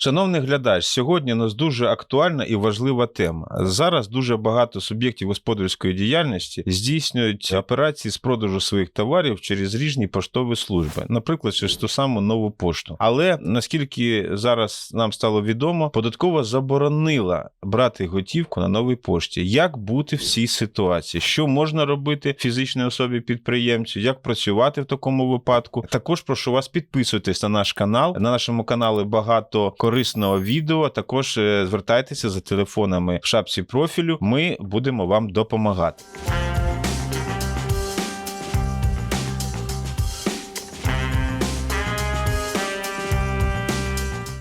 Шановний глядач, сьогодні у нас дуже актуальна і важлива тема. Зараз дуже багато суб'єктів господарської діяльності здійснюють операції з продажу своїх товарів через різні поштові служби, наприклад, через ту саму нову пошту. Але наскільки зараз нам стало відомо, податкова заборонила брати готівку на новій пошті. Як бути в цій ситуації? Що можна робити фізичній особі підприємцю? Як працювати в такому випадку? Також прошу вас підписуйтесь на наш канал. На нашому каналі багато корисного відео. Також е, звертайтеся за телефонами в шапці профілю. Ми будемо вам допомагати.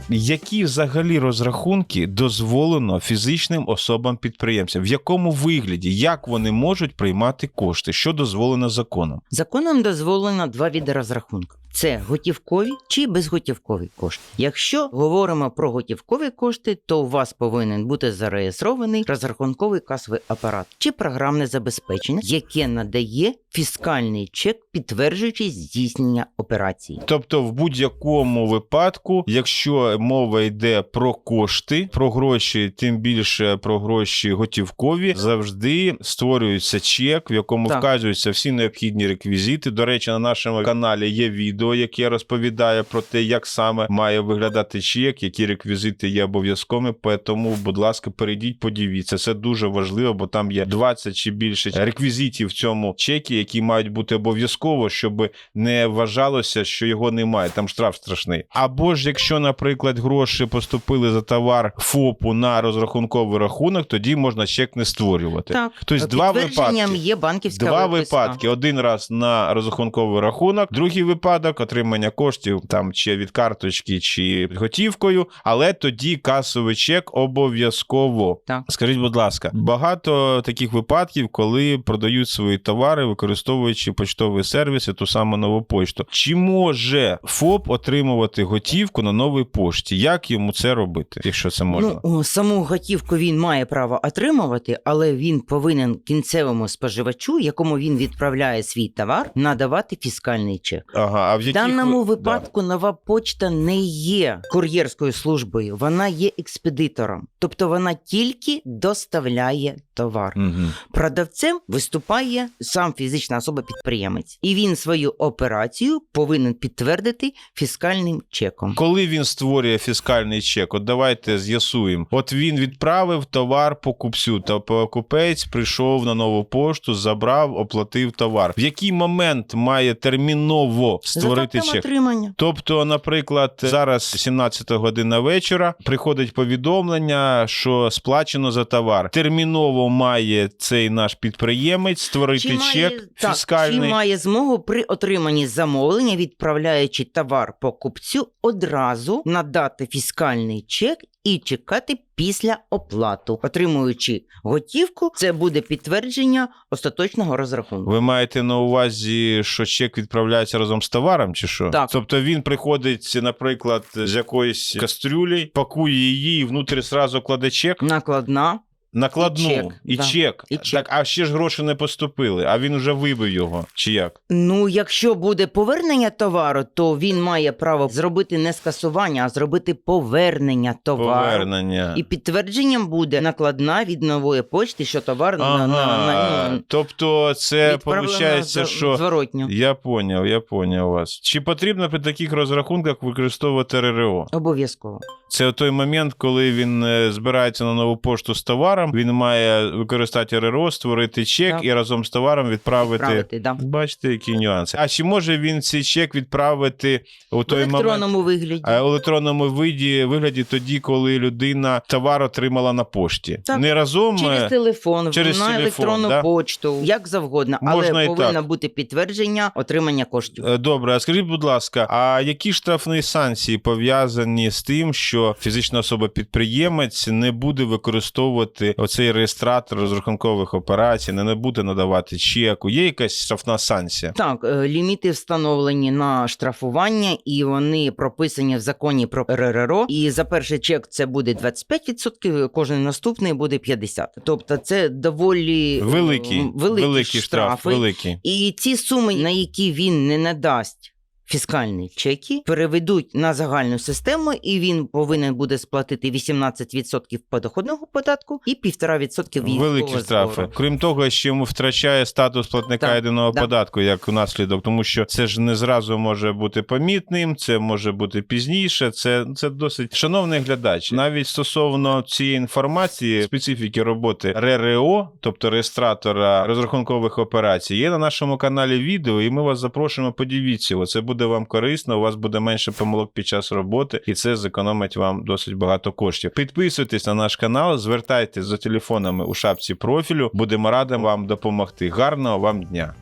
Які взагалі розрахунки дозволено фізичним особам-підприємцям? В якому вигляді, як вони можуть приймати кошти, що дозволено законом? Законом дозволено два види розрахунку. Це готівкові чи безготівкові кошти. Якщо говоримо про готівкові кошти, то у вас повинен бути зареєстрований розрахунковий касовий апарат чи програмне забезпечення, яке надає фіскальний чек, підтверджуючи здійснення операції. Тобто, в будь-якому випадку, якщо мова йде про кошти, про гроші, тим більше про гроші готівкові, завжди створюється чек, в якому Так. вказуються всі необхідні реквізити. До речі, на нашому каналі є відео, яке розповідає про те, як саме має виглядати чек, які реквізити є обов'язковими. Тому, будь ласка, перейдіть, подивіться. Це дуже важливо, бо там є 20 чи більше реквізитів в цьому чекі, які мають бути обов'язково, щоб не вважалося, що його немає. Там штраф страшний. Або ж якщо, наприклад, гроші поступили за товар ФОПу на розрахунковий рахунок, тоді можна чек не створювати. Так, Тобто два випадки. є банківська Два виписка. випадки: один раз на розрахунковий рахунок, другий випадок отримання коштів там чи від карточки, чи готівкою, але тоді касовий чек обов'язково. Так. Скажіть, будь ласка, багато таких випадків, коли продають свої товари, використовуючи почтові сервіси, ту саму нову пошту. Чи може ФОП отримувати готівку на новій пошті? Як йому це робити, якщо це можна? Ну, саму готівку він має право отримувати, але він повинен кінцевому споживачу, якому він відправляє свій товар, надавати фіскальний чек. Ага, а в В яких даному ви- випадку нова почта не є кур'єрською службою, вона є експедитором, тобто вона тільки доставляє товар. Угу. Продавцем виступає сам фізична особа-підприємець, і він свою операцію повинен підтвердити фіскальним чеком. Коли він створює фіскальний чек, от давайте з'ясуємо. От він відправив товар покупцю, та покупець прийшов на нову пошту, забрав, оплатив товар. В який момент має терміново створити чек? отримання. Тобто, наприклад, зараз 17 година вечора приходить повідомлення, що сплачено за товар. Терміново має цей наш підприємець створити чек так, фіскальний. чи має змогу при отриманні замовлення, відправляючи товар покупцю, одразу надати фіскальний чек і чекати після оплату. Отримуючи готівку, це буде підтвердження остаточного розрахунку. Ви маєте на увазі, що чек відправляється разом з товаром, чи що? Так. Тобто він приходить, наприклад, з якоїсь кастрюлі, пакує її і внутрі зразу кладе чек, Накладна. Накладну І чек, і да. чек. І чек. Так, а ще ж гроші не поступили, а він вже вибив його. Чи як? Ну, якщо буде повернення товару, то він має право зробити не скасування, а зробити повернення товару. Повернення. І підтвердженням буде накладна від нової почти, що товар на, на, Ага. на, ну, Тобто, це виходить, що. зворотньо. Я поняв, я поняв вас. Чи потрібно при таких розрахунках використовувати РРО? Обов'язково. Це той момент, коли він е, збирається на нову пошту з товаром, він має використати РРО, створити чек Так. і разом з товаром відправити. Правити, да. Бачите, які нюанси. А чи може він цей чек відправити у В той момент? електронному вигляді. А в електронному виді, вигляді тоді, коли людина товар отримала на пошті. Так. Не разом Через е, телефон, через на телефон, електронну да? почту, як завгодно, Можна але повинно так. бути підтвердження отримання коштів. Е, Добре, а скажіть, будь ласка, а які штрафні санкції пов'язані з тим, що фізична особа-підприємець не буде використовувати оцей реєстратор розрахункових операцій, не, буде надавати чеку? Є якась штрафна санкція? Так, е, ліміти встановлені на штрафування, і вони прописані в законі про РРО. І за перший чек це буде 25%, кожен наступний буде 50%. Тобто це доволі е, великі великий штраф, штрафи. великий. І ці суми, на які він не надасть фіскальні чеки, переведуть на загальну систему, і він повинен буде сплатити 18% подоходного податку і 1,5% військового Великі штрафи. збору. Крім того, ще йому втрачає статус платника Так, єдиного да. податку як наслідок, тому що це ж не зразу може бути помітним, це може бути пізніше. Це, це досить шановний глядач. Навіть стосовно цієї інформації, специфіки роботи РРО, тобто реєстратора розрахункових операцій, є на нашому каналі відео, і ми вас запрошуємо. Подивіться. Це буде вам корисно. У вас буде менше помилок під час роботи, і це зекономить вам досить багато коштів. Підписуйтесь на наш канал, звертайтесь за телефонами у шапці профілю. Будемо раді вам допомогти. Гарного вам дня!